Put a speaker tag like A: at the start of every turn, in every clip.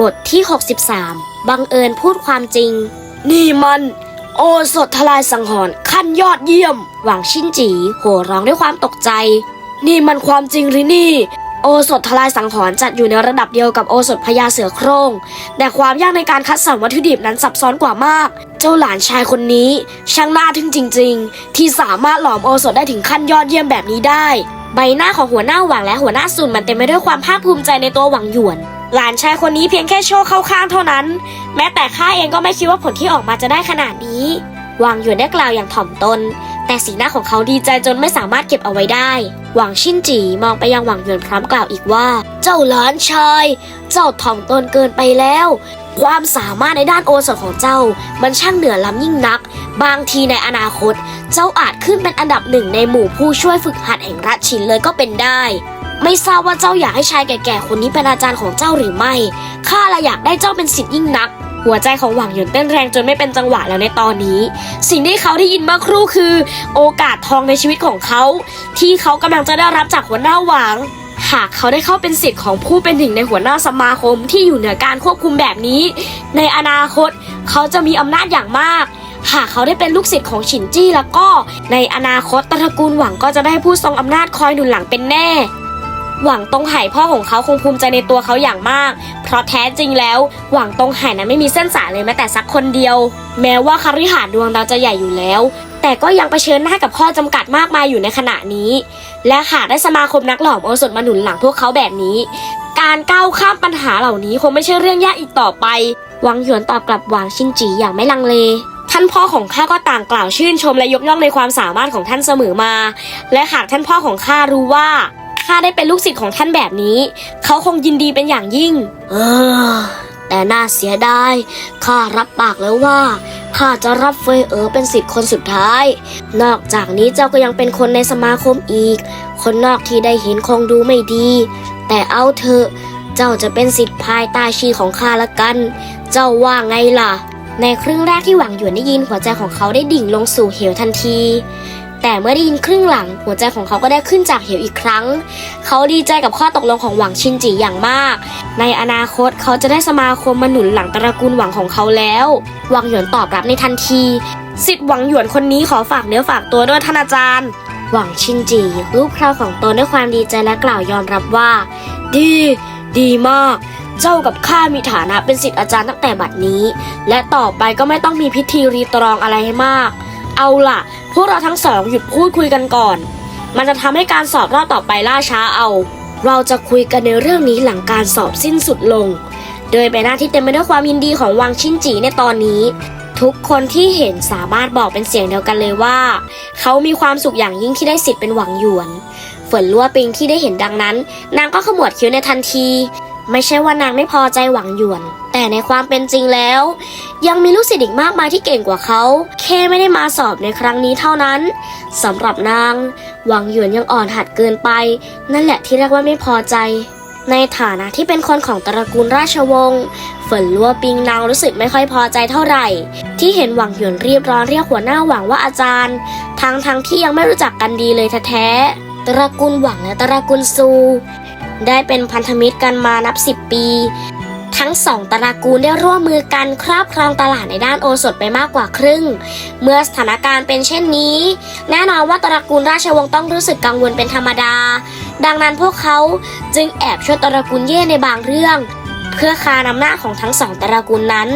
A: บทที่ 63 บังเอิญพูดความจริง นี่มัน โอสถทลายสังหรณ์ขั้นยอดเยี่ยม หวังชินจีโห่ร้องด้วยความตกใจ นี่มันความจริงหรือนี่ โอสถทลายสังหรณ์จัดอยู่ในระดับเดียวกับโอสถพญาเสือโคร่งแต่ความยากในการคัดสรรวัตถุดิบนั้นซับซ้อนกว่ามาก เจ้าหลานชายคนนี้ช่างน่าทึ่งจริง ๆ ที่สามารถหลอมโอสถได้ถึงขั้นยอดเยี่ยมแบบนี้ได้ ใบหน้าของหัวหน้าหวังและหัวหน้าซุนมันเต็มไปด้วยความภาคภูมิใจในตัวหวังหยวน หลานชายคนนี้เพียงแค่โชว์เข้าข้างเท่านั้น แม้แต่ข้าเองก็ไม่คิดว่าผลที่ออกมาจะได้ขนาดนี้หวังหยวนได้กล่าวอย่างถ่อมตน แต่สีหน้าของเขาดีใจจนไม่สามารถเก็บเอาไว้ได้ หวังชินจีมองไปยังหวังหยวนพร้อมกล่าวอีกว่า เจ้าหลานชาย เจ้าถ่อมตนเกินไปแล้ว ความสามารถในด้านโอสถของเจ้า มันช่างเหนือล้ำยิ่งนัก บางทีในอนาคต เจ้าอาจขึ้นเป็นอันดับหนึ่งในหมู่ผู้ช่วยฝึกหัดแห่งรัชชินเลยก็เป็นได้ ไม่ทราบว่าเจ้าอยากให้ชายแก่ๆคนนี้เป็นอาจารย์ของเจ้าหรือไม่ ข้าละอยากได้เจ้าเป็นศิษย์ยิ่งนัก หัวใจของหวังหยวนเต้นแรงจนไม่เป็นจังหวะแล้วในตอนนี้ สิ่งที่เขาได้ยินเมื่อครู่คือ โอกาสทองในชีวิตของเขา ที่เขากำลังจะได้รับจากหัวหน้าหวัง หากเขาได้เข้าเป็นศิษย์ของผู้เป็นหนึ่งในหัวหน้าสมาคมที่อยู่เหนือการควบคุมแบบนี้ ในอนาคต เขาจะมีอำนาจอย่างมากหากเขาได้เป็นลูกศิษย์ของฉินจี้แล้วก็ ในอนาคตตระกูลหวังก็จะได้ผู้ทรงอำนาจคอยหนุนหลังเป็นแน่ หวังตงไห่พ่อของเขาคงภูมิใจในตัวเขาอย่างมาก เพราะแท้จริงแล้ว หวังตงไห่นั้นไม่มีเส้นสายเลยแม้แต่สักคนเดียว แม้ว่าคฤหาสน์ดวงดาวจะใหญ่อยู่แล้ว แต่ก็ยังเผชิญหน้ากับข้อจำกัดมากมายอยู่ในขณะนี้ และหากได้สมาคมนักหล่อมโอสถมาหนุนหลังพวกเขาแบบนี้ การก้าวข้ามปัญหาเหล่านี้คงไม่ใช่เรื่องยากอีกต่อไป หวังหยวนตอบกลับหวังชิงจีอย่างไม่ลังเลท่านพ่อของข้าก็ต่างกล่าวชื่นชมและยกย่องในความสามารถของท่านเสมอมา และหากท่านพ่อของข้ารู้ว่า ข้าได้เป็นลูกศิษย์ของท่านแบบนี้ เขาคงยินดีเป็นอย่างยิ่ง เออ แต่น่าเสียดายข้ารับปากแล้วว่าข้าจะรับเฟยเอ๋อเป็นศิษย์คนสุดท้าย นอกจากนี้เจ้าก็ยังเป็นคนในสมาคมอีก คนนอกที่ได้เห็นคงดูไม่ดี แต่เอาเถอะเจ้าจะเป็นสิทธิ์ภายใต้ชีของข้าละกัน เจ้าว่าไงล่ะ ในครึ่งแรกที่หวังหยวนได้ยินหัวใจของเขาได้ดิ่งลงสู่เหวทันที แต่เมื่อได้ยินครึ่งหลัง หัวใจของเขาก็ได้ขึ้นจากเหวอีกครั้ง เขาดีใจกับข้อตกลงของหวังชินจีอย่างมาก ในอนาคตเขาจะได้สมาคมมาหนุนหลังตระกูลหวังของเขาแล้ว หวังหยวนตอบรับในทันทีสิทธิ์หวังหยวนคนนี้ขอฝากเนื้อฝากตัวด้วยท่านอาจารย์ หวังชินจีรูปคราวของตนด้วยความดีใจและกล่าวยอมรับว่า ดี ดีมาก เจ้ากับข้ามีฐานะเป็นศิษย์อาจารย์ตั้งแต่บัดนี้ และต่อไปก็ไม่ต้องมีพิธีรีตรองอะไรให้มาก เอาล่ะ วกเราทั้งสองหยุดพูดคุยกันก่อน มันจะทำให้การสอบรอบต่อไปล่าช้าเอา เราจะคุยกันในเรื่องนี้หลังการสอบสิ้นสุดลง โดยใบหน้าที่เต็มไปด้วยความยินดีของวังชินจีในตอนนี้ ทุกคนที่เห็นสามารถบอกเป็นเสียงเดียวกันเลยว่า เขามีความสุขอย่างยิ่งที่ได้สิทธิ์เป็นหวังหยวนฝนลัวปิงที่ได้เห็นดังนั้น นางก็ขมวดคิ้วในทันที ไม่ใช่ว่านางไม่พอใจหวังหยวน แต่ในความเป็นจริงแล้ว ยังมีลูกศิษย์อีกมากมายที่เก่งกว่าเขาแค่ไม่ได้มาสอบในครั้งนี้เท่านั้นสำหรับนาง หวังหยวนยังอ่อนหัดเกินไป นั่นแหละที่เรียกว่าไม่พอใจ ในฐานะที่เป็นคนของตระกูลราชวงศ์ฝนลัวปิงนางรู้สึกไม่ค่อยพอใจเท่าไหร่ ที่เห็นหวังหยวนรีบร้อนเรียกหัวหน้าหวังว่าอาจารย์ ทั้งทั้งที่ยังไม่รู้จักกันดีเลยแท้ๆตระกูลหวังและตระกูลซู ได้เป็นพันธมิตรกันมานับสิบปี ทั้งสองตระกูลได้ร่วมมือกันครอบครองตลาดในด้านโอสถไปมากกว่าครึ่ง เมื่อสถานการณ์เป็นเช่นนี้ แน่นอนว่าตระกูลราชวงศ์ต้องรู้สึกกังวลเป็นธรรมดา ดังนั้นพวกเขาจึงแอบช่วยตระกูลเย่ในบางเรื่อง เพื่อคานำหน้าของทั้งสองตระกูลนั้น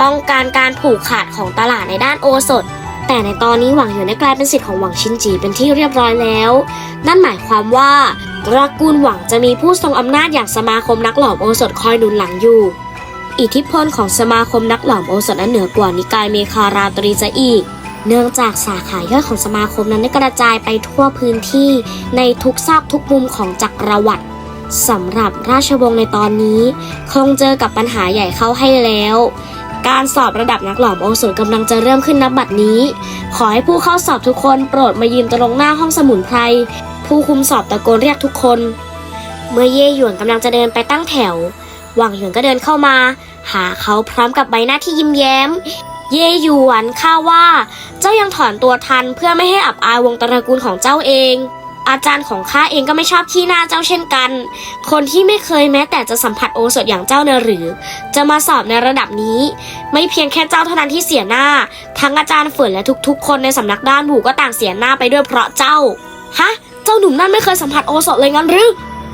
A: ป้องกันการผูกขาดของตลาดในด้านโอสถ แต่ในตอนนี้หวังหยวนได้กลายเป็นสิทธิ์ของหวังชินจีเป็นที่เรียบร้อยแล้ว นั่นหมายความว่าตระกูลหวังจะมีผู้ทรงอำนาจอย่างสมาคมนักหลอมโอสถคอยหนุนหลังอยู่ อิทธิพลของสมาคมนักหลอมโอสถนั้นเหนือกว่านิกายเมคาราตรีจะอีก เนื่องจากสาขาย่อยของสมาคมนั้นได้กระจายไปทั่วพื้นที่ในทุกซอกทุกมุมของจักรวรรดิสำหรับราชวงศ์ในตอนนี้ คงเจอกับปัญหาใหญ่เข้าให้แล้ว การสอบระดับนักหลอมโอสถกำลังจะเริ่มขึ้นนับบัดนี้ ขอให้ผู้เข้าสอบทุกคนโปรดมายืนตรงหน้าห้องสมุนไพร ผู้คุมสอบตะโกนเรียกทุกคน เมื่อเย่หยวนกำลังจะเดินไปตั้งแถว หวังหยวนก็เดินเข้ามา หาเขาพร้อมกับใบหน้าที่ยิ้มแย้ม เย่หยวนข้าว่า เจ้ายังถอนตัวทันเพื่อไม่ให้อับอายวงตระกูลของเจ้าเอง อาจารย์ของข้าเองก็ไม่ชอบขี้หน้าเจ้าเช่นกัน คนที่ไม่เคยแม้แต่จะสัมผัสโอสถอย่างเจ้าเนหรือ จะมาสอบในระดับนี้ ไม่เพียงแค่เจ้าเท่านั้นที่เสียหน้า ทั้งอาจารย์เฝินและทุกๆ คนในสำนักด้านบูก็ต่างเสียหน้าไปด้วยเพราะเจ้า ฮะ เจ้าหนุ่มนั่นไม่เคยสัมผัสโอสถเลยงั้นหรือ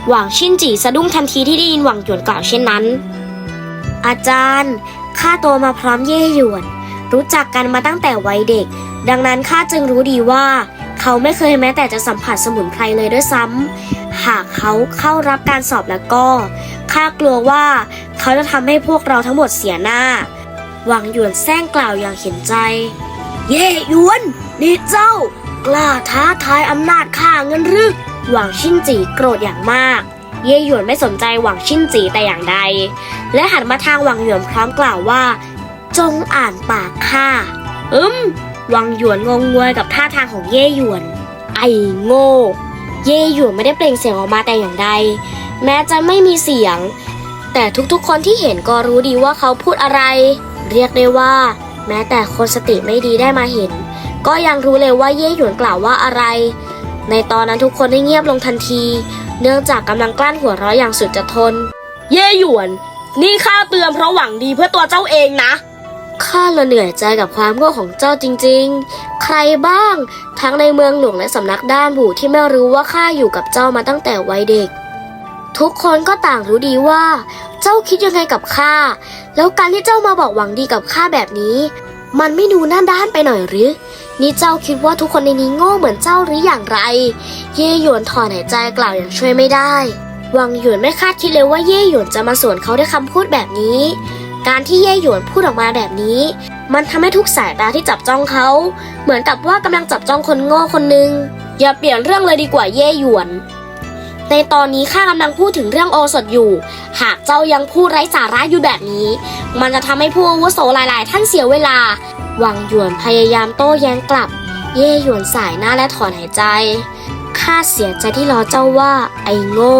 A: หวังชินจีสะดุ้งทันทีที่ได้ยินหวังหยวนกล่าวเช่นนั้น อาจารย์ข้าโตมาพร้อมเย่หยวน รู้จักกันมาตั้งแต่วัยเด็ก ดังนั้นข้าจึงรู้ดีว่า เขาไม่เคยแม้แต่จะสัมผัสสมุนไพรเลยด้วยซ้ำหากเขาเข้ารับการสอบแล้วก็ข้ากลัวว่าเขาจะทำให้พวกเราทั้งหมดเสียหน้า หวังหยวนแซงกล่าวอย่างเห็นใจ เย่หยวนนี่เจ้า กล้าท้าทายอำนาจข้าเงินหรือหวังชินจีโกรธอย่างมาก เย่หยวนไม่สนใจหวังชินจีแต่อย่างใด และหันมาทางหวังหยวนพร้อมกล่าวว่า จงอ่านปากข้าอืมวังหยวนงงงวยกับท่าทางของเย่หยวน ไอ้โง่ เย่หยวนไม่ได้เปล่งเสียงออกมาแต่อย่างใด แม้จะไม่มีเสียง แต่ทุกๆคนที่เห็นก็รู้ดีว่าเขาพูดอะไร เรียกได้ว่า แม้แต่คนสติไม่ดีได้มาเห็น ก็ยังรู้เลยว่าเย่หยวนกล่าวว่าอะไร ในตอนนั้นทุกคนได้เงียบลงทันที เนื่องจากกำลังกลั้นหัวเราะอย่างสุดจะทน เย่หยวน นี่ข้าเตือนเพราะหวังดีเพื่อตัวเจ้าเองนะ ข้าละเหนื่อยใจกับความโง่ของเจ้าจริงๆ ใครบ้าง ทั้งในเมืองหลวงและสำนักด้านบูที่ไม่รู้ว่าข้าอยู่กับเจ้ามาตั้งแต่วัยเด็ก ทุกคนก็ต่างรู้ดีว่า เจ้าคิดยังไงกับข้า แล้วการที่เจ้ามาบอกหวังดีกับข้าแบบนี้ มันไม่ดูหน้าด้านไปหน่อยหรือ นี่เจ้าคิดว่าทุกคนในนี้โง่เหมือนเจ้าหรืออย่างไร เย่หยวนถอนหายใจกล่าวอย่างช่วยไม่ได้ วังหยวนไม่คาดคิดเลยว่าเย่หยวนจะมาสวนเขาด้วยคำพูดแบบนี้ การที่เย่หยวนพูดออกมาแบบนี้ มันทำให้ทุกสายตาที่จับจ้องเขา เหมือนกับว่ากำลังจับจ้องคนโง่คนหนึ่งอย่าเปลี่ยนเรื่องเลยดีกว่าเย่หยวน ในตอนนี้ข้ากำลังพูดถึงเรื่องโอสถอยู่ หากเจ้ายังพูดไร้สาระอยู่แบบนี้ มันจะทำให้ผู้อาวุโสหลาย ๆ ท่านเสียเวลาวังหยวนพยายามโต้แย้งกลับ เย่หยวนสายหน้าและถอนหายใจข้าเสียใจที่ล้อเจ้าว่า ไอ้โง่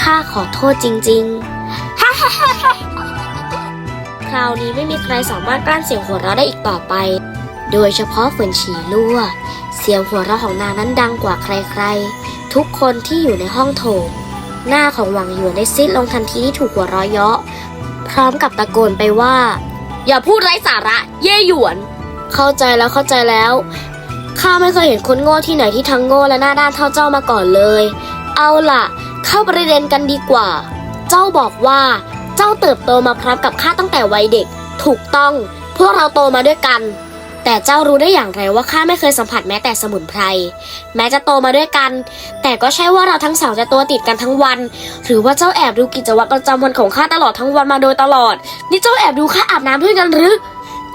A: ข้าขอโทษจริง ๆ ราวนี้ไม่มีใครสามารถกลั้นเสียงหัวเราะได้อีกต่อไป โดยเฉพาะเฟินฉีลั่ว เสียงหัวเราะของนางนั้นดังกว่าใครๆ ทุกคนที่อยู่ในห้องโถง หน้าของหวังหยวนได้ซีดลงทันทีที่ถูกหัวเราะเยาะ พร้อมกับตะโกนไปว่า อย่าพูดไร้สาระ เย่หยวน เข้าใจแล้วเข้าใจแล้วข้าไม่เคยเห็นคนโง่ที่ไหนที่ทั้งโง่และหน้าด้านเท่าเจ้ามาก่อนเลย เอาล่ะ เข้าประเด็นกันดีกว่า เจ้าบอกว่า เจ้าเติบโตมาพร้อมกับข้าตั้งแต่วัยเด็ก ถูกต้อง พวกเราโตมาด้วยกัน แต่เจ้ารู้ได้อย่างไรว่าข้าไม่เคยสัมผัสแม้แต่สมุนไพร แม้จะโตมาด้วยกัน แต่ก็ใช่ว่าเราทั้งสองจะตัวติดกันทั้งวัน หรือว่าเจ้าแอบดูกิจวัตรประจำวันของข้าตลอดทั้งวันมาโดยตลอด นี่เจ้าแอบดูข้าอาบน้ำด้วยกันหรือ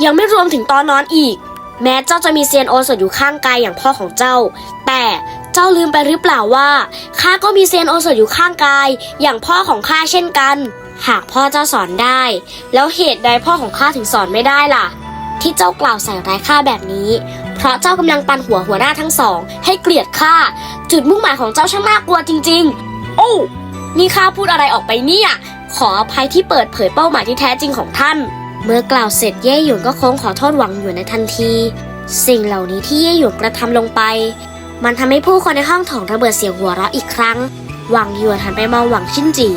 A: ยังไม่รวมถึงตอนนอนอีก แม้เจ้าจะมีเซียนโอสถอยู่ข้างกายอย่างพ่อของเจ้า แต่เจ้าลืมไปหรือเปล่าว่าข้าก็มีเซียนโอสถอยู่ข้างกาย อย่างพ่อของข้าเช่นกัน หากพ่อเจ้าสอนได้ แล้วเหตุใดพ่อของข้าถึงสอนไม่ได้ล่ะ ที่เจ้ากล่าวใส่ร้ายข้าแบบนี้ เพราะเจ้ากำลังปันหัวหัวหน้าทั้งสอง ให้เกลียดข้าจุดมุ่งหมายของเจ้าช่างน่ากลัวจริง ๆ โอ้นี่ข้าพูดอะไรออกไปเนี่ย ขออภัยที่เปิดเผยเป้าหมายที่แท้จริงของท่าน เมื่อกล่าวเสร็จเย่หยวนก็โค้งขอโทษหวังหยวนในทันที สิ่งเหล่านี้ที่เย่หยวนกระทำลงไป มันทำให้ผู้คนในห้องโถงระเบิดเสียงหัวเราะอีกครั้ง หวังหยวนหันไปมองหวังชินจี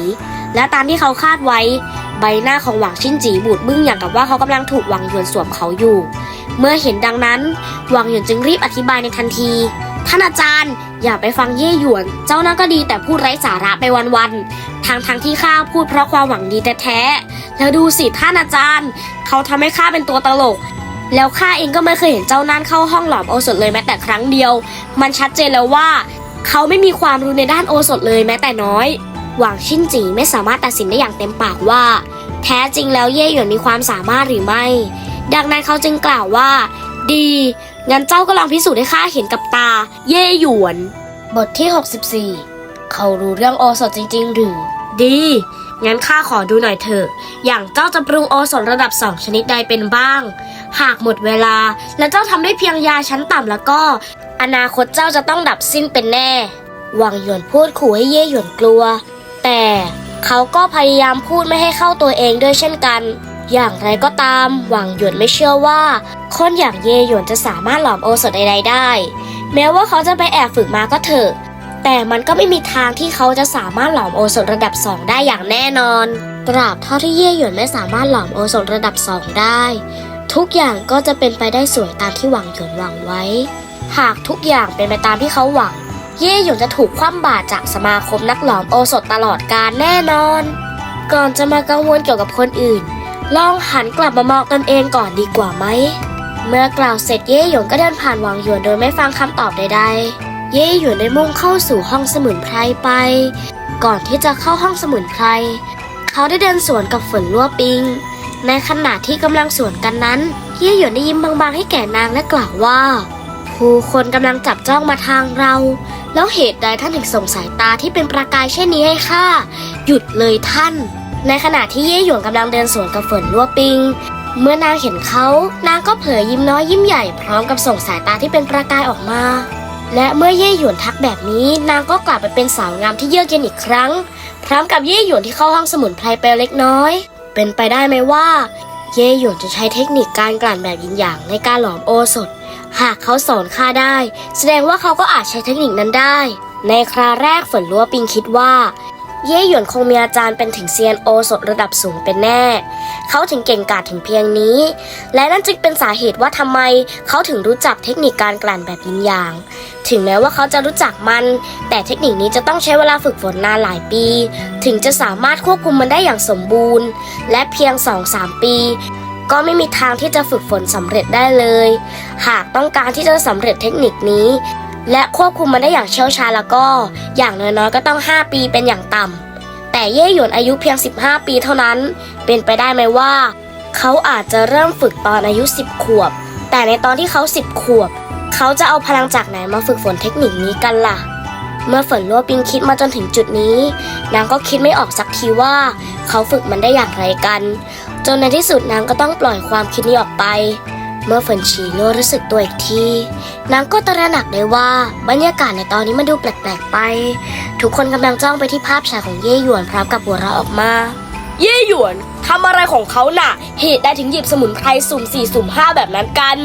A: และตามที่เขาคาดไว้ ใบหน้าของหวังชินจีบูดบึ้งอย่างกับว่าเขากำลังถูกหวังหยวนสวมเขาอยู่ เมื่อเห็นดังนั้น หวังหยวนจึงรีบอธิบายในทันที ท่านอาจารย์อย่าไปฟังเย่หยวน เจ้านั่นก็ดีแต่พูดไร้สาระไปวันๆทางทางที่ข้าพูดเพราะความหวังดีแท้ๆแล้วดูสิท่านอาจารย์ เขาทำให้ข้าเป็นตัวตลกแล้วข้าเองก็ไม่เคยเห็นเจ้านั่นเข้าห้องหลอมโอสถเลยแม้แต่ครั้งเดียว มันชัดเจนแล้วว่า เขาไม่มีความรู้ในด้านโอสถเลยแม้แต่น้อย หวังชินจีไม่สามารถตัดสินได้อย่างเต็มปากว่า แท้จริงแล้วเย่หยวนมีความสามารถหรือไม่ ดังนั้นเขาจึงกล่าวว่า ดีงั้นเจ้าก็ลองพิสูจน์ให้ข้าเห็นกับตา เย่หยวน บทที่ 64 เขารู้เรื่องโอสถจริง ๆ หรือ ดี งั้นข้าขอดูหน่อยเถอะ อย่างเจ้าจะปรุงโอสถระดับสองชนิดใดเป็นบ้าง หากหมดเวลา และเจ้าทำได้เพียงยาชั้นต่ำแล้วก็ อนาคตเจ้าจะต้องดับสิ้นเป็นแน่หวังหยวนพูดขู่ให้เย่หยวนกลัว แต่เขาก็พยายามพูดไม่ให้เข้าตัวเองด้วยเช่นกัน อย่างไรก็ตาม หวังหยวนไม่เชื่อว่า คนอย่างเย่หยวนจะสามารถหลอมโอสถใดๆได้ แม้ว่าเขาจะไปแอบฝึกมาก็เถอะ แต่มันก็ไม่มีทางที่เขาจะสามารถหลอมโอสถระดับ2ได้อย่างแน่นอน ตราบเท่าที่เย่หยวนไม่สามารถหลอมโอสถระดับ2ได้ ทุกอย่างก็จะเป็นไปได้สวยตามที่หวังหยวนหวังไว้ หากทุกอย่างเป็นไปตามที่เขาหวัง ย่หยวนจะถูกคว่ำบาตรจากสมาคมนักหลอมโอสถตลอดกาลแน่นอน ก่อนจะมากังวลเกี่ยวกับคนอื่น ลองหันกลับมามองตนเองก่อนดีกว่าไหม เมื่อกล่าวเสร็จเย่หยวนก็เดินผ่านวังหยวนโดยไม่ฟังคำตอบใดๆ เย่หยวนได้มุ่งเข้าสู่ห้องสมุนไพรไป ก่อนที่จะเข้าห้องสมุนไพร เขาได้เดินสวนกับฝนลั่วปิง ในขณะที่กำลังสวนกันนั้น เย่หยวนได้ยิ้มบางๆให้แก่นางและกล่าวว่า ผู้คนกำลังจับจ้องมาทางเรา แล้วเหตุใดท่านถึงส่งสายตาที่เป็นประกายเช่นนี้ให้ข้าหยุดเลยท่าน ในขณะที่เย่หยวนกำลังเดินสวนกับฝนลั่วปิง เมื่อนางเห็นเขา นางก็เผยยิ้มน้อยยิ้มใหญ่พร้อมกับส่งสายตาที่เป็นประกายออกมา และเมื่อเย่หยวนทักแบบนี้ นางก็กลับไปเป็นสาวงามที่เยือกเย็นอีกครั้ง พร้อมกับเย่หยวนที่เข้าห้องสมุนไพรไปเล็กน้อย เป็นไปได้ไหมว่า เย่หยวนจะใช้เทคนิคการกลั่นแบบยินหยางในการหลอมโอสถ หากเขาสอนข้าได้ แสดงว่าเขาก็อาจใช้เทคนิคนั้นได้ ในคราแรกฝนลัวปิงคิดว่า เย่หยวนคงมีอาจารย์เป็นถึงเซียนโอสถระดับสูงเป็นแน่ เขาถึงเก่งกาจถึงเพียงนี้ และนั่นจึงเป็นสาเหตุว่าทำไมเขาถึงรู้จักเทคนิคการกลั่นแบบยินยาง ถึงแม้ว่าเขาจะรู้จักมัน แต่เทคนิคนี้จะต้องใช้เวลาฝึกฝนนานหลายปี ถึงจะสามารถควบคุมมันได้อย่างสมบูรณ์ และเพียง2-3ปี ก็ไม่มีทางที่จะฝึกฝนสำเร็จได้เลย หากต้องการที่จะสำเร็จเทคนิคนี้ และควบคุมมันได้อย่างเชี่ยวชาญแล้วก็ อย่างน้อยๆก็ต้อง 5 ปีเป็นอย่างต่ำแต่เย่หยวนอายุเพียง 15 ปีเท่านั้น เป็นไปได้ไหมว่า เขาอาจจะเริ่มฝึกตอนอายุ 10 ขวบ แต่ในตอนที่เขา 10 ขวบ เขาจะเอาพลังจากไหนมาฝึกฝนเทคนิคนี้กันล่ะเมื่อฝนลัวปิงคิดมาจนถึงจุดนี้ นางก็คิดไม่ออกสักทีว่า เขาฝึกมันได้อย่างไรกัน จนในที่สุดนางก็ต้องปล่อยความคิดนี้ออกไป เมื่อฝนฉีโน่รู้สึกตัวอีกที นางก็ตระหนักได้ว่าบรรยากาศในตอนนี้มันดูแปลกๆไป ทุกคนกำลังจ้องไปที่ภาพฉายของเย่หยวนพร้อมกับหัวเราะออกมา เย่หยวนทำอะไรของเขาน่ะ เหตุใดถึงหยิบสมุนไพรสุ่มสี่สุ่มห้าแบบนั้นกัน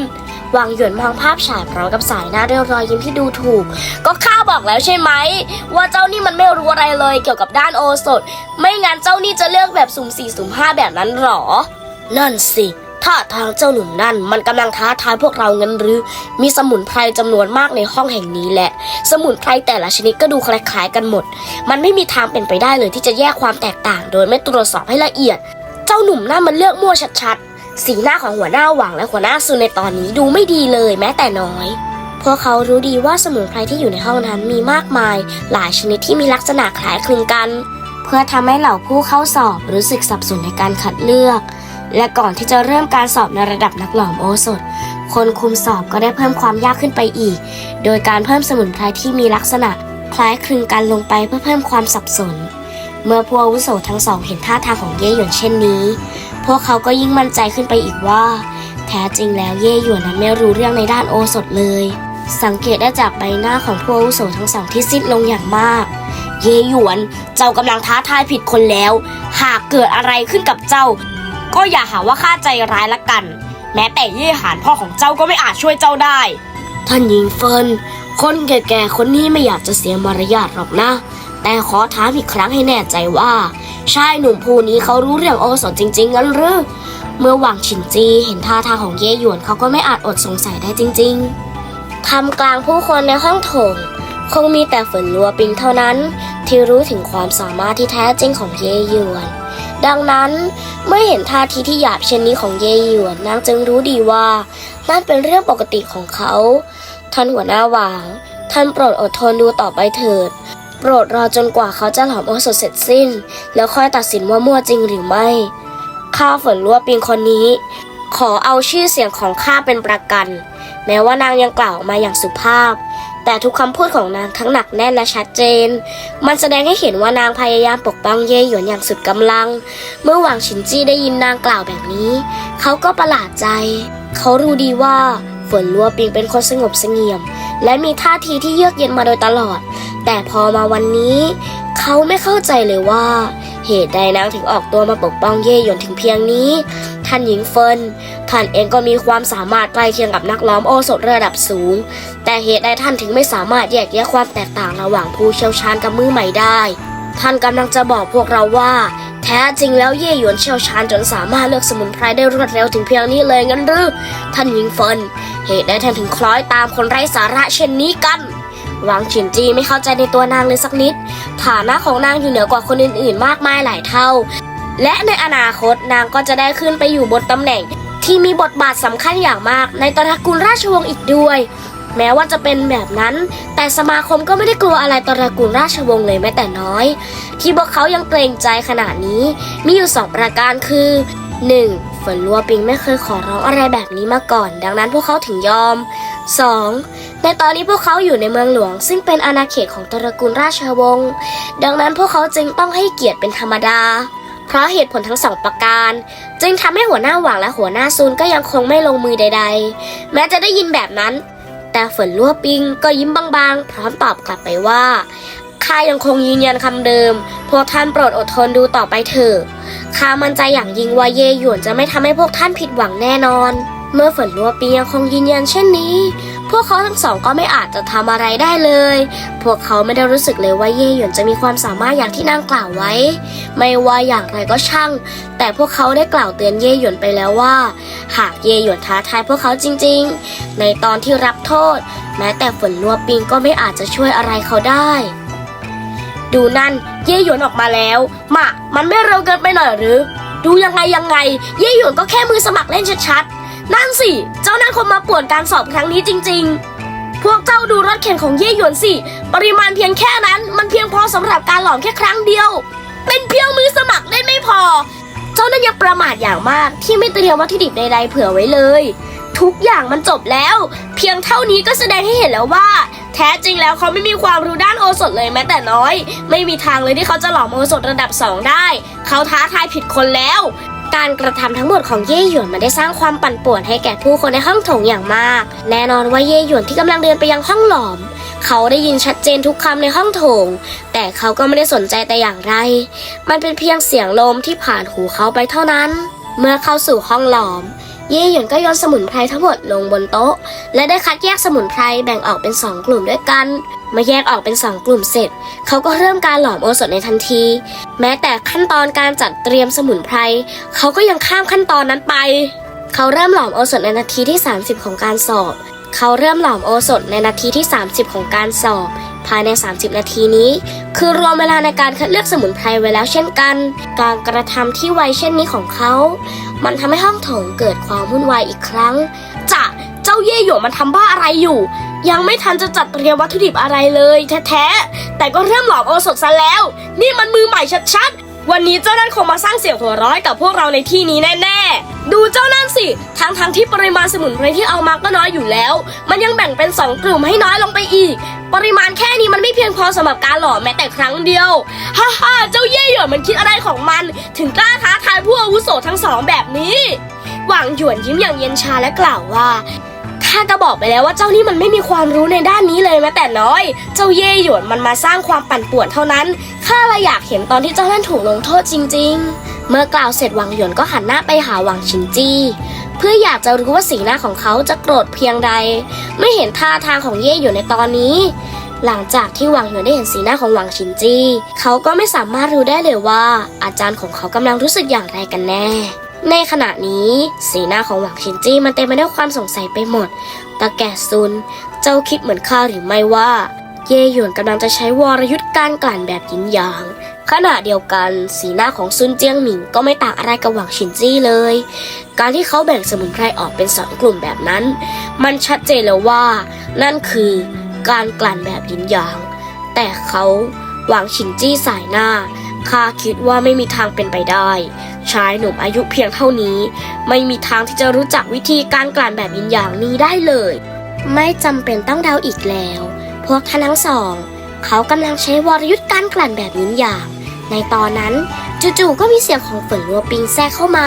A: วางหยวนมองภาพฉายพร้อมกับสายหน้าด้วยรอยยิ้มที่ดูถูก ก็ข้าบอกแล้วใช่ไหม ว่าเจ้านี่มันไม่รู้อะไรเลยเกี่ยวกับด้านโอสถ ไม่งั้นเจ้านี่จะเลือกแบบสุ่มสี่สุ่มห้าแบบนั้นหรอ นั่นสิท่าทางเจ้าหนุ่มนั่นมันกำลังท้าทายพวกเราเงินหรือ มีสมุนไพรจำนวนมากในห้องแห่งนี้แหละ สมุนไพรแต่ละชนิดก็ดูคล้ายๆกันหมด มันไม่มีทางเป็นไปได้เลยที่จะแยกความแตกต่าง โดยไม่ตรวจสอบให้ละเอียด เจ้าหนุ่มนั่นมันเลือกมั่วชัดๆ สีหน้าของหัวหน้าหวังและหัวหน้าซูในตอนนี้ดูไม่ดีเลยแม้แต่น้อยพวกเขารู้ดีว่าสมุนไพรที่อยู่ในห้องนั้นมีมากมาย หลายชนิดที่มีลักษณะคล้ายคลึงกัน เพื่อทำให้เหล่าผู้เข้าสอบรู้สึกสับสนในการคัดเลือก และก่อนที่จะเริ่มการสอบในระดับนักหลอมโอสถ คนคุมสอบก็ได้เพิ่มความยากขึ้นไปอีก โดยการเพิ่มสมุนไพรที่มีลักษณะคล้ายคลึงกันลงไปเพื่อเพิ่มความสับสน เมื่อผู้อาวุโสทั้งสองเห็นท่าทางของเย่หยวนเช่นนี้ พวกเขาก็ยิ่งมั่นใจขึ้นไปอีกว่า แท้จริงแล้วเย่หยวนนั้นไม่รู้เรื่องในด้านโอสถเลย สังเกตได้จากใบหน้าของผู้อาวุโสทั้งสองที่ซีดลงอย่างมาก เย่หยวน เจ้ากำลังท้าทายผิดคนแล้ว หากเกิดอะไรขึ้นกับเจ้า ก็อย่าหาว่าข้าใจร้ายละกัน แม้แต่เย่หานพ่อของเจ้าก็ไม่อาจช่วยเจ้าได้ ท่านหญิงเฟินคนแก่ๆคนนี้ไม่อยากจะเสียมารยาทหรอกนะ แต่ขอถามอีกครั้งให้แน่ใจว่า ชายหนุ่มผู้นี้เขารู้เรื่องโอสถจริง ๆ งั้นหรือ เมื่อหวังฉินจีเห็นท่าทางของเย่หยวนเขาก็ไม่อาจอดสงสัยได้จริงๆทำกลางผู้คนในห้องโถง คงมีแต่ฝนลัวปิงเท่านั้น ที่รู้ถึงความสามารถที่แท้จริงของเย่หยวน ดังนั้นเมื่อเห็นท่าทีที่หยาบเช่นนี้ของเย่หยวนนางจึงรู้ดีว่านั่นเป็นเรื่องปกติของเขาท่านหัวหน้าหวางท่านโปรดอดทนดูต่อไปเถิด โปรดรอจนกว่าเขาจะหลอมโอสถเสร็จสิ้น แล้วค่อยตัดสินว่ามั่วจริงหรือไม่ ข้าฝนลัวปิงคนนี้ ขอเอาชื่อเสียงของข้าเป็นประกัน แม้ว่านางยังกล่าวมาอย่างสุภาพ แต่ทุกคำพูดของนางทั้งหนักแน่นและชัดเจน มันแสดงให้เห็นว่านางพยายามปกป้องเย่หยวนอย่างสุดกำลัง เมื่อหวังฉินจี้ได้ยินนางกล่าวแบบนี้ เขาก็ประหลาดใจ เขารู้ดีว่าฝนลัวปิงเป็นคนสงบเสงี่ยม และมีท่าทีที่เยือกเย็นมาโดยตลอด แต่พอมาวันนี้ เขาไม่เข้าใจเลยว่า เหตุใดนางถึงออกตัวมาปกป้องเย่หยวนถึงเพียงนี้ ท่านหญิงเฟินท่านเองก็มีความสามารถใกล้เคียงกับนักล้อมโอสถระดับสูง แต่เหตุใดท่านถึงไม่สามารถแยกแยะความแตกต่างระหว่างผู้เชี่ยวชาญกับมือใหม่ได้ ท่านกำลังจะบอกพวกเราว่าแท้จริงแล้วเย่หยวนเชี่ยวชาญจนสามารถเลือกสมุนไพรได้รวดเร็วถึงเพียงนี้เลยงั้นหรือท่านหญิงเฟิน เหตุใดท่านถึงคล้อยตามคนไร้สาระเช่นนี้กัน หวังฉินจีไม่เข้าใจในตัวนางเลยสักนิด ฐานะของนางอยู่เหนือกว่าคนอื่นๆ มากมายหลายเท่า และในอนาคตนางก็จะได้ขึ้นไปอยู่บนตำแหน่ง ที่มีบทบาทสำคัญอย่างมาก ในตระกูลราชวงศ์อีกด้วย แม้ว่าจะเป็นแบบนั้น แต่สมาคมก็ไม่ได้กลัวอะไรตระกูลราชวงศ์เลยแม้แต่น้อย ที่พวกเขายังเกรงใจขนาดนี้ มีอยู่สองประการคือ 1. ฝนลัวปิงไม่เคยขอร้องอะไรแบบนี้มาก่อน ดังนั้นพวกเขาถึงยอม 2. ในตอนนี้พวกเขาอยู่ในเมืองหลวง ซึ่งเป็นอาณาเขตของตระกูลราชวงศ์ ดังนั้นพวกเขาจึงต้องให้เกียรติเป็นธรรมดา เพราะเหตุผลทั้งสองประการ จึงทำให้หัวหน้าหวังและหัวหน้าซูนก็ยังคงไม่ลงมือใด ๆ แม้จะได้ยินแบบนั้น แต่ฝนลัวปิงก็ยิ้มบางๆ พร้อมตอบกลับไปว่าข้ายังคงยืนยันคำเดิม พวกท่านโปรดอดทนดูต่อไปเถอะ ข้ามั่นใจอย่างยิ่งว่าเย่หยวนจะไม่ทำให้พวกท่านผิดหวังแน่นอน เมื่อฝนลัวปียังคงยืนยันเช่นนี้ พวกเขาทั้งสองก็ไม่อาจจะทำอะไรได้เลย พวกเขาไม่ได้รู้สึกเลยว่าเย่หยวนจะมีความสามารถอย่างที่นางกล่าวไว้ ไม่ว่าอย่างไรก็ช่าง แต่พวกเขาได้กล่าวเตือนเย่หยวนไปแล้วว่า หากเย่หยวนท้าทายพวกเขาจริง ๆ ในตอนที่รับโทษ แม้แต่ฝนลัวปิงก็ไม่อาจจะช่วยอะไรเขาได้ ดูนั่น เย่หยวนออกมาแล้วมามันไม่เร็วเกินไปหน่อยหรือ ดูยังไงยังไง เย่หยวนก็แค่มือสมัครเล่นชัดๆ นั่นสิ เจ้านั่นคงมาป่วนการสอบครั้งนี้จริง ๆ พวกเจ้าดูรถเข็นของเย่หยวนสิ ปริมาณเพียงแค่นั้นมันเพียงพอสำหรับการหลอมแค่ครั้งเดียว เป็นเพียงมือสมัครเล่นไม่พอ เจ้านั่นยังประมาทอย่างมากที่ไม่เตรียมวัตถุดิบใดๆเผื่อไว้เลย ทุกอย่างมันจบแล้ว เพียงเท่านี้ก็แสดงให้เห็นแล้วว่า แท้จริงแล้วเขาไม่มีความรู้ด้านโอสถเลยแม้แต่น้อย ไม่มีทางเลยที่เขาจะหลอมโอสถระดับ2ได้ เขาท้าทายผิดคนแล้ว การกระทำทั้งหมดของเย่หยวนมันได้สร้างความปั่นป่วนให้แก่ผู้คนในห้องโถงอย่างมาก แน่นอนว่าเย่หยวนที่กำลังเดินไปยังห้องหลอม เขาได้ยินชัดเจนทุกคำในห้องโถง แต่เขาก็ไม่ได้สนใจแต่อย่างไร มันเป็นเพียงเสียงลมที่ผ่านหูเขาไปเท่านั้น เมื่อเข้าสู่ห้องหลอม เย่หยวนก็โยนสมุนไพรทั้งหมดลงบนโต๊ะ และได้คัดแยกสมุนไพรแบ่งออกเป็นสองกลุ่มด้วยกัน เมื่อแยกออกเป็นสองกลุ่มเสร็จ เขาก็เริ่มการหลอมโอสถในทันที แม้แต่ขั้นตอนการจัดเตรียมสมุนไพรเขาก็ยังข้ามขั้นตอนนั้นไป เขาเริ่มหลอมโอสถในนาทีที่ 30 ของการสอบ เขาเริ่มหลอมโอสถในนาทีที่ 30 ของการสอบภายใน 30 นาทีนี้ คือรวมเวลาในการคัดเลือกสมุนไพรไว้แล้วเช่นกัน การกระทำที่ไวเช่นนี้ของเขา มันทำให้ห้องโถงเกิดความวุ่นวายอีกครั้ง จะเจ้าเย่หยวมันทำบ้าอะไรอยู่ ยังไม่ทันจะจัดเตรียมวัตถุดิบอะไรเลยแท้ๆแต่ก็เริ่มหลอมโอสถซะแล้ว นี่มันมือใหม่ชัดๆ วันนี้เจ้านั่นคงมาสร้างเสียงหัวร้อยกับพวกเราในที่นี้แน่ๆดูเจ้านั่นสิ ทั้งทั้งๆที่ปริมาณสมุนไพรที่เอามาก็น้อยอยู่แล้ว มันยังแบ่งเป็นสองกลุ่มให้น้อยลงไปอีก ปริมาณแค่นี้มันไม่เพียงพอสำหรับการหลอแม้แต่ครั้งเดียว ฮ่าฮ่าเจ้าเย่หยวนมันคิดอะไรของมัน ถึงกล้าท้าทายผู้อาวุโสทั้งสองแบบนี้ หวังหยวนยิ้มอย่างเย็นชาและกล่าวว่าข้าก็บอกไปแล้วว่าเจ้านี่มันไม่มีความรู้ในด้านนี้เลยแม้แต่น้อย เจ้าเย่หยวนมันมาสร้างความปั่นป่วนเท่านั้น ข้าเลยอยากเห็นตอนที่เจ้านั่นถูกลงโทษจริง ๆ เมื่อกล่าวเสร็จหวังหยวนก็หันหน้าไปหาหวังชินจี้ เพื่ออยากจะรู้ว่าสีหน้าของเขาจะโกรธเพียงใด ไม่เห็นท่าทางของเย่หยวนในตอนนี้ หลังจากที่หวังหยวนได้เห็นสีหน้าของหวังชินจี้เขาก็ไม่สามารถรู้ได้เลยว่า อาจารย์ของเขากำลังรู้สึกอย่างไรกันแน่ ในขณะนี้ สีหน้าของหวังชินจี้มันเต็มไปด้วยความสงสัยไปหมดตาแก่ซุน เจ้าคิดเหมือนข้าหรือไม่ว่า เย่หยวนกำลังจะใช้วรยุทธ์การกลั่นแบบยินหยาง ขณะเดียวกัน สีหน้าของซุนเจียงหมิงก็ไม่ต่างอะไรกับหวังชินจี้เลย การที่เขาแบ่งสมุนไพรออกเป็นสองกลุ่มแบบนั้น มันชัดเจนแล้วว่า นั่นคือการกลั่นแบบยินหยาง แต่เขาหวังชินจี้สายหน้าข้าคิดว่าไม่มีทางเป็นไปได้ ชายหนุ่มอายุเพียงเท่านี้ ไม่มีทางที่จะรู้จักวิธีการกลั่นแบบยินหยางนี้ได้เลย ไม่จำเป็นต้องเดาอีกแล้ว พวกท่านทั้งสองเขากำลังใช้วรยุทธ์การกลั่นแบบยินหยาง ในตอนนั้นจู่ๆก็มีเสียงของฝนรัวปิงแทรกเข้ามา